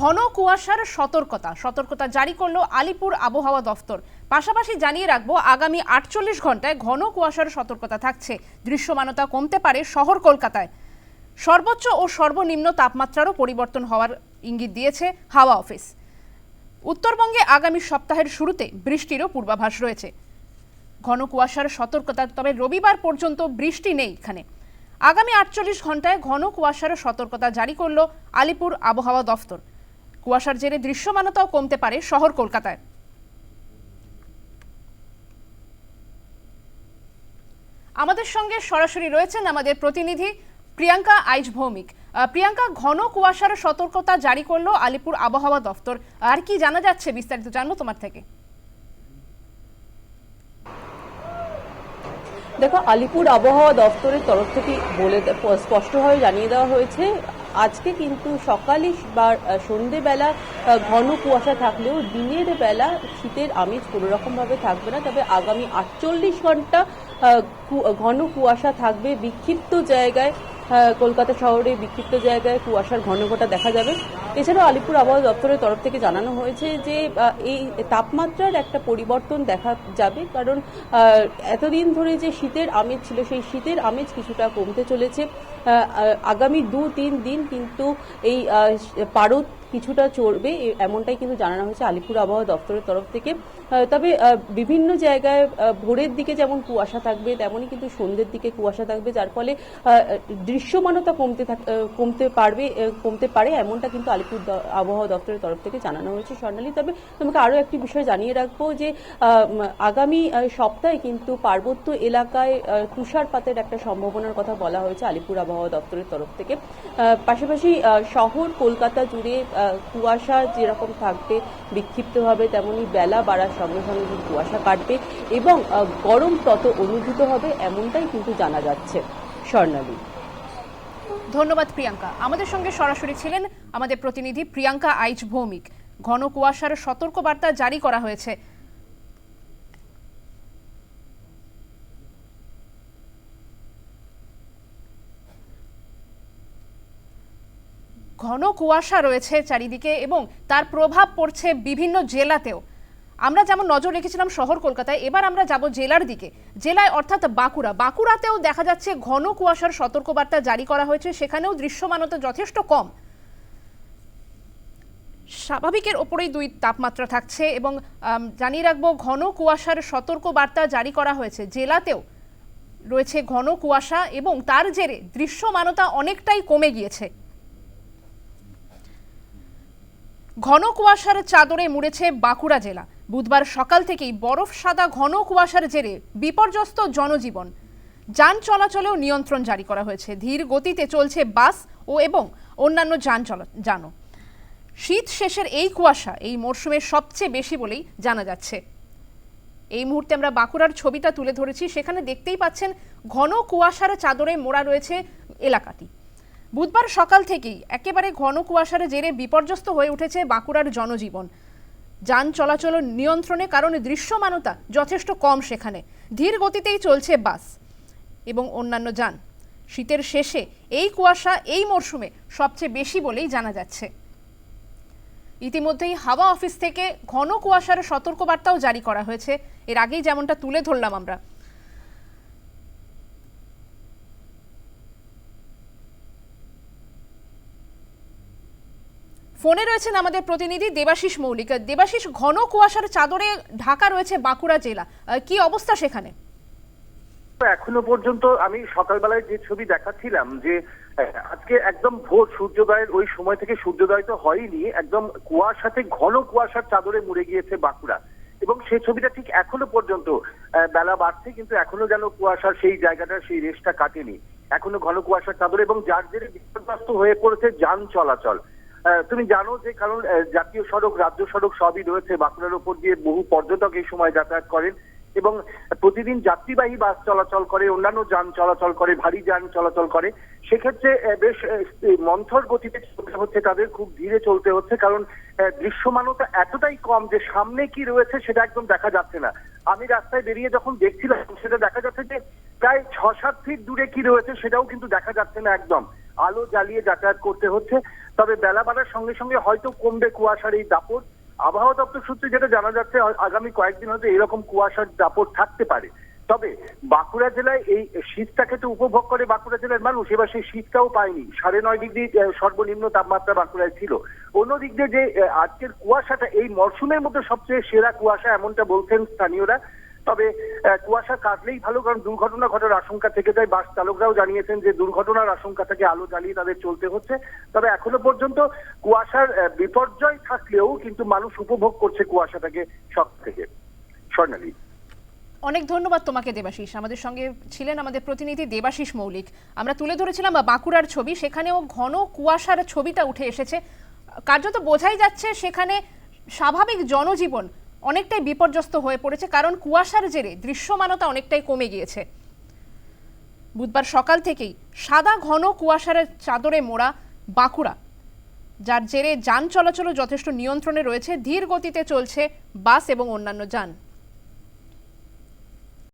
ঘন কুয়াশার সতর্কতা। সতর্কতা জারি করল আলিপুর আবহাওয়া দফতর। পাশাপাশি জানিয়ে রাখব, আগামী আটচল্লিশ ঘন্টায় ঘন কুয়াশার সতর্কতা থাকছে। দৃশ্যমানতা কমতে পারে শহর কলকাতায়। সর্বোচ্চ ও সর্বনিম্ন তাপমাত্রারও পরিবর্তন হওয়ার ইঙ্গিত দিয়েছে হাওয়া অফিস। উত্তরবঙ্গে আগামী সপ্তাহের শুরুতে বৃষ্টিরও পূর্বাভাস রয়েছে। ঘন কুয়াশার সতর্কতা, তবে রবিবার পর্যন্ত বৃষ্টি নেই এখানে। আগামী আটচল্লিশ ঘন্টায় ঘন কুয়াশার সতর্কতা জারি করল আলিপুর আবহাওয়া দফতর। কুয়াশার জেরে দৃশ্যমানতাও কমতে পারে শহর কলকাতায়। আমাদের সঙ্গে সরাসরি রয়েছেন আমাদের প্রতিনিধি প্রিয়াঙ্কা আইচ ভৌমিক। প্রিয়াঙ্কা, ঘন কুয়াশার সতর্কতা জারি করল আলিপুর আবহাওয়া দফতর। আর কি জানা যাচ্ছে বিস্তারিত জানব তোমার থেকে। দেখো, আলিপুর আবহাওয়া দপ্তরের তরফ থেকে বলে স্পষ্টভাবে জানিয়ে দেওয়া হয়েছে আজকে কিন্তু সকালে বা সন্ধেবেলা ঘন কুয়াশা থাকলেও দিনের বেলা শীতের আমেজ কোনো রকম ভাবে থাকবে না। তবে আগামী আটচল্লিশ ঘণ্টা ঘন কুয়াশা থাকবে বিক্ষিপ্ত জায়গায়। কলকাতা শহরে বিক্ষিপ্ত জায়গায় কুয়াশার ঘনঘটা দেখা যাবে। এছাড়াও আলিপুর আবহাওয়া দপ্তরের তরফ থেকে জানানো হয়েছে যে এই তাপমাত্রার একটা পরিবর্তন দেখা যাবে। কারণ এতদিন ধরে যে শীতের আমেজ ছিল, সেই শীতের আমেজ কিছুটা কমতে চলেছে। আগামী দু তিন দিন কিন্তু এই পারদ কিছুটা চড়বে এমনটাই কিন্তু জানানো হয়েছে আলিপুর আবহাওয়া দপ্তরের তরফ থেকে। তবে বিভিন্ন জায়গায় ভোরের দিকে যেমন কুয়াশা থাকবে, তেমনই কিন্তু সন্ধ্যের দিকে কুয়াশা থাকবে, যার ফলে দৃশ্যমানতা কমতে কমতে পারবে কমতে পারে, এমনটা কিন্তু আলিপুর আবহাওয়া দপ্তরের তরফ থেকে জানানো হয়েছে স্বর্ণালী। তবে তোমাকে আরও একটি বিষয় জানিয়ে রাখব যে আগামী সপ্তাহে কিন্তু পার্বত্য এলাকায় তুষারপাতের একটা সম্ভাবনার কথা বলা হয়েছে আলিপুর আবহাওয়া দপ্তরের তরফ থেকে। পাশাপাশি শহর কলকাতা জুড়ে কুয়াশা যেরকম থাকবে, বিক্ষিপ্তভাবে তেমনি বেলা বাড়ার সঙ্গে সঙ্গে কিন্তু কুয়াশা কাটবে এবং গরম তত অনুভূত হবে এমনটাই কিন্তু জানা যাচ্ছে স্বর্ণালী। ধন্যবাদ প্রিয়াঙ্কা। আমাদের সঙ্গে সরাসরি ছিলেন আমাদের প্রতিনিধি প্রিয়াঙ্কা আইচ ভৌমিক ঘন কুয়াশার সতর্কবার্তা জারি করা হয়েছে। ঘন কুয়াশা রয়েছে চারিদিকে এবং তার প্রভাব পড়ছে বিভিন্ন জেলাতেও। আমরা যেমন নজর রেখেছিলাম শহর কলকাতায়, এবার আমরা যাব জেলার দিকে। জেলায় অর্থাৎ বাঁকুড়া। বাঁকুড়াতেও দেখা যাচ্ছে ঘন কুয়াশার সতর্কবার্তা জারি করা হয়েছে, সেখানেও দৃশ্যমানতা যথেষ্ট কম। স্বাভাবিকের ওপরেই দুই তাপমাত্রা থাকছে এবং জানিয়ে রাখব ঘন কুয়াশার সতর্ক বার্তা জারি করা হয়েছে। জেলাতেও রয়েছে ঘন কুয়াশা এবং তার জেরে দৃশ্যমানতা অনেকটাই কমে গিয়েছে। ঘন কুয়াশার চাদরে মুড়েছে বাঁকুড়া জেলা। বুধবার সকাল থেকেই বরফ সাদা ঘন কুয়াশার জেরে বিপর্যস্ত জনজীবন। যান চলাচলেও নিয়ন্ত্রণ জারি করা হয়েছে। ধীর গতিতে চলছে বাস ও এবং অন্যান্য যান চলা যানও। শীত শেষের এই কুয়াশা এই মরশুমের সবচেয়ে বেশি বলেই জানা যাচ্ছে। এই মুহূর্তে আমরা বাঁকুড়ার ছবিটা তুলে ধরেছি। সেখানে দেখতেই পাচ্ছেন, ঘন কুয়াশার চাদরে মোড়া রয়েছে এলাকাটি। বুধবার সকাল থেকেই একেবারে ঘন কুয়াশার জেরে বিপর্যস্ত হয়ে উঠেছে বাঁকুড়ার জনজীবন। যান চলাচল নিয়ন্ত্রণে কারণে দৃশ্যমানতা যথেষ্ট কম সেখানে। ধীর গতিতেই চলছে বাস এবং অন্যান্য যান। শীতের শেষে এই কুয়াশা এই মরশুমে সবচেয়ে বেশি বলেই জানা যাচ্ছে। ইতিমধ্যেই হাওয়া অফিস থেকে ঘন কুয়াশার সতর্কবার্তাও জারি করা হয়েছে। এর আগেই যেমনটা তুলে ধরলাম আমরা। ফোনে রয়েছেন আমাদের প্রতিনিধি দেবাশিস মৌলিক। দেবাশিস, ঘন কুয়াশার চাদরে ঢাকা রয়েছে বাঁকুড়া জেলা। কি অবস্থা সেখানে? এখনও পর্যন্ত আমি সকালবেলায় যে ছবি দেখাচ্ছিলাম যে আজকে একদম ভোর সূর্যোদয়ের ওই সময় থেকে সূর্যোদয় তো হয়নি, একদম কুয়াশাতে ঘন কুয়াশার চাদরে মুড়ে গিয়েছে বাঁকুড়া। এবং সেই ছবিটা ঠিক এখনও পর্যন্ত বেলা বাড়ছে, কিন্তু এখনও যেন কুয়াশার সেই জায়গাটা, সেই রেসটা কাটেনি। এখনও ঘন কুয়াশার চাদর এবং যার জেরে বিপর্যস্ত হয়ে পড়েছে যান চলাচল। তুমি জানো যে কারণ জাতীয় সড়ক, রাজ্য সড়ক সবই রয়েছে বাঁকুড়ার উপর দিয়ে বহু পর্যটক এই সময় যাতায়াত করেন এবং প্রতিদিন যাত্রীবাহী বাস চলাচল করে, অন্যান্য যান চলাচল করে, ভারী যান চলাচল করে। সেক্ষেত্রে বেশ মন্থর গতিতে চলতে হচ্ছে, তাদের খুব ধীরে চলতে হচ্ছে কারণ দৃশ্যমানতা এতটাই কম যে সামনে কি রয়েছে সেটা একদম দেখা যাচ্ছে না। আমি রাস্তায় বেরিয়ে যখন দেখছিলাম, সেটা দেখা যাচ্ছে যে প্রায় ছ সাত ফিট দূরে কি রয়েছে সেটাও কিন্তু দেখা যাচ্ছে না একদম। আলো জ্বালিয়ে যাতায়াত করতে হচ্ছে। তবে বেলা বাড়ার সঙ্গে সঙ্গে হয়তো কমবে কুয়াশার এই দাপট। আবহাওয়া দপ্তর সূত্রে যেটা জানা যাচ্ছে আগামী কয়েকদিন হয়তো এরকম কুয়াশার দাপট থাকতে পারে। তবে বাঁকুড়া জেলায় এই শীতটাকে তো উপভোগ করে বাঁকুড়া জেলার মানুষ। এবার সেই শীতটাও পায়নি। সাড়ে নয় ডিগ্রি সর্বনিম্ন তাপমাত্রা বাঁকুড়ায় ছিল। অন্যদিক দিয়ে যে আজকের কুয়াশাটা এই মরশুমের মধ্যে সবচেয়ে সেরা কুয়াশা এমনটা বলছেন স্থানীয়রা। তবে কুয়াশা কাটলেই ভালো, কারণ দুর্ঘটনা ঘটার আশঙ্কা থেকে যায়। বাস চালকরাও জানিয়েছেন যে দুর্ঘটনার আশঙ্কা থেকে আলো জ্বালিয়ে তাদের চলতে হচ্ছে। তবে এখনও পর্যন্ত কুয়াশার বিপর্যয় থাকলেও কিন্তু মানুষ উপভোগ করছে কুয়াশাটাকে সব থেকে স্বর্ণালী। অনেক ধন্যবাদ তোমাকে, দেবাশিস। আমাদের সঙ্গে ছিলেন আমাদের প্রতিনিধি দেবাশিস মৌলিক। আমরা তুলে ধরেছিলাম বাঁকুড়ার ছবি, সেখানেও ঘন কুয়াশার ছবিটা উঠে এসেছে। কার্যত বোঝাই যাচ্ছে সেখানে স্বাভাবিক জনজীবন অনেকটাই বিপর্যস্ত হয়ে পড়েছে, কারণ কুয়াশার জেরে দৃশ্যমানতা অনেকটাই কমে গিয়েছে। বুধবার সকাল থেকেই সাদা ঘন কুয়াশার চাদরে মোড়া বাঁকুড়া, যার জেরে যান চলাচলও যথেষ্ট নিয়ন্ত্রণে রয়েছে ধীর গতিতে চলছে বাস এবং অন্যান্য যান।